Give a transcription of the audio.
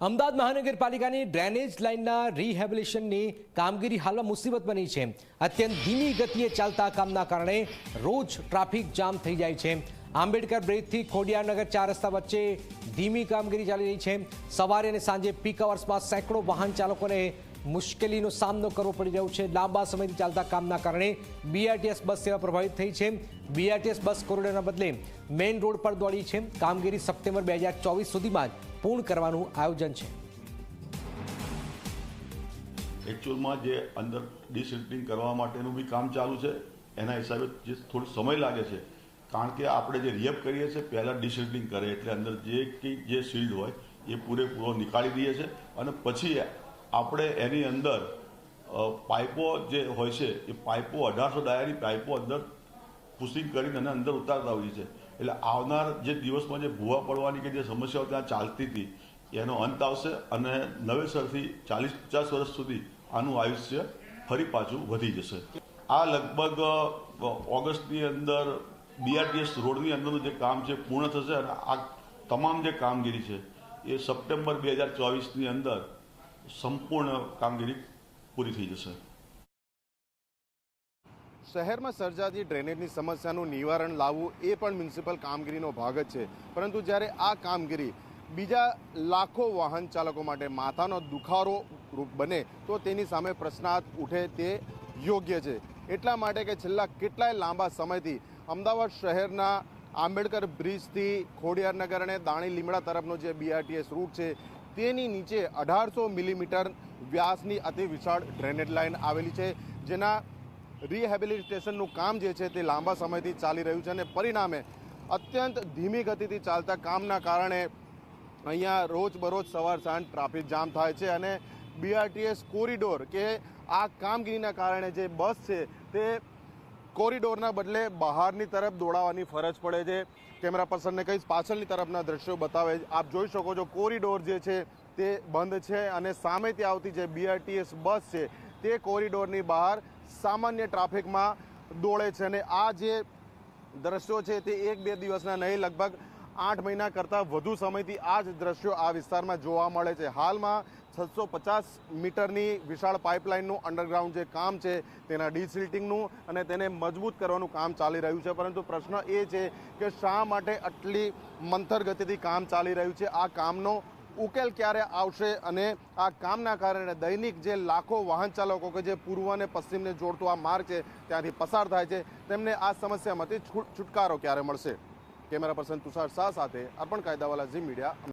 અમદાવાદ મહાનગરપાલિકાની ડ્રેનેજ લાઇનના રિહેબિલેશનની કામગીરી હાલમાં મુસીબત બની છે. અત્યંત ધીમી ગતિએ ચાલતા કામના કારણે રોજ ટ્રાફિક જામ થઈ જાય છે. આંબેડકર બ્રિજથી ખોડિયારનગર ચાર રસ્તા વચ્ચે ધીમી કામગીરી ચાલી રહી છે. સવારે અને સાંજે પીક અવર્સમાં સેંકડો વાહન ચાલકોને મુશ્કેલીનો સામનો કરવો પડી રહ્યો છે. લાંબા સમયથી ચાલતા કામના કારણે બીઆરટીએસ બસ સેવા પ્રભાવિત થઈ છે. બીઆરટીએસ બસ કોરિડોરના બદલે મેઇન રોડ પર દોડી છે. કામગીરી સપ્ટેમ્બર બે ચોવીસ સુધીમાં પૂર્ણ કરવાનું આયોજન છે. એકચ્યુઅલમાં જે અંદર ડિસિલ્ટિંગ કરવા માટેનું બી કામ ચાલુ છે. એના હિસાબે જે થોડો સમય લાગે છે. કારણ કે આપણે જે રિએપ કરીએ છીએ, પહેલાં ડિસિલ્ટિંગ કરે. એટલે અંદર જે કંઈ જે શિલ્ડ હોય, એ પૂરેપૂરો નીકાળી દઈએ છીએ. અને પછી આપણે એની અંદર પાઇપો જે હોય છે, એ પાઇપો અઢારસો ડાયાની પાઇપો અંદર પુશિંગ કરીને અને અંદર ઉતારતા હોઈએ છે એટલે આવનાર જે દિવસમાં જે ભૂવા પડવાની કે જે સમસ્યાઓ ત્યાં ચાલતી હતી, એનો અંત આવશે અને નવેસરથી ચાલીસ પચાસ વર્ષ સુધી આનું આયુષ્ય ફરી પાછું વધી જશે. આ લગભગ ઓગસ્ટની અંદર બીઆરટીએસ રોડની અંદરનું જે કામ છે પૂર્ણ થશે અને આ તમામ જે કામગીરી છે એ સપ્ટેમ્બર બે હજાર ચોવીસની અંદર સંપૂર્ણ કામગીરી પૂરી થઈ જશે. શહેરમાં સર્જાતી ડ્રેનેજની સમસ્યાનું નિવારણ લાવવું એ પણ મ્યુનિસિપલ કામગીરીનો ભાગ જ છે. પરંતુ જ્યારે આ કામગીરી બીજા લાખો વાહન ચાલકો માટે માથાનો દુખારો રૂપ બને, તો તેની સામે પ્રશ્નાર્થ ઉઠે તે યોગ્ય છે. એટલા માટે કે છેલ્લા કેટલાય લાંબા સમયથી અમદાવાદ શહેરના આંબેડકર બ્રિજથી ખોડિયારનગર અને દાણી લીમડા તરફનો જે બીઆરટીએસ રૂટ છે તેની નીચે અઢારસો મિલીમીટર વ્યાસની અતિ વિશાળ ડ્રેનેજ લાઇન આવેલી છે, જેના રિહેબિલિટેશનનું કામ જે છે તે લાંબા સમયથી ચાલી રહ્યું છે અને પરિણામે અત્યંત ધીમી ગતિથી ચાલતા કામના કારણે અહીંયા રોજબરોજ સવાર સાંજ ટ્રાફિક જામ થાય છે અને બીઆરટીએસ કોરિડોર કે આ કામગીરીના કારણે જે બસ છે તે કોરિડોરના બદલે બહારની તરફ દોડાવવાની ફરજ પડે છે. કેમેરા પર્સનને કહીશ, પાછળની તરફના દ્રશ્યો બતાવે આપ જોઈ શકો છો કોરિડોર જે છે તે બંધ છે અને સામેથી આવતી જે બીઆરટીએસ બસ છે તે કોરિડોરની બહાર સામાન્ય ટ્રાફિકમાં દોડે છે. અને આ જે દ્રશ્યો છે તે એક બે દિવસના નહીં, લગભગ આઠ મહિના કરતાં વધુ સમયથી આ જ દ્રશ્યો આ વિસ્તારમાં જોવા મળે છે. હાલમાં છસો પચાસ મીટરની વિશાળ પાઇપલાઇનનું અંડરગ્રાઉન્ડ જે કામ છે તેના ડિસિલ્ટિંગનું અને તેને મજબૂત કરવાનું કામ ચાલી રહ્યું છે. પરંતુ પ્રશ્ન એ છે કે શા માટે આટલી મંથર ગતિથી કામ ચાલી રહ્યું છે? આ કામનો ઉકેલ ક્યારે આવશે અને આ કામના કારણે દૈનિક જે લાખો વાહન ચાલકો કે જે પૂર્વ અને પશ્ચિમને જોડતો આ માર્ગ છે, ત્યાંથી પસાર થાય છે, તેમને આ સમસ્યામાંથી છૂટ- છુટકારો ક્યારે મળશે? કેમેરા પર્સન તુષાર શાહ સાથે અર્પણ કાયદાવાલા ઝી મીડિયા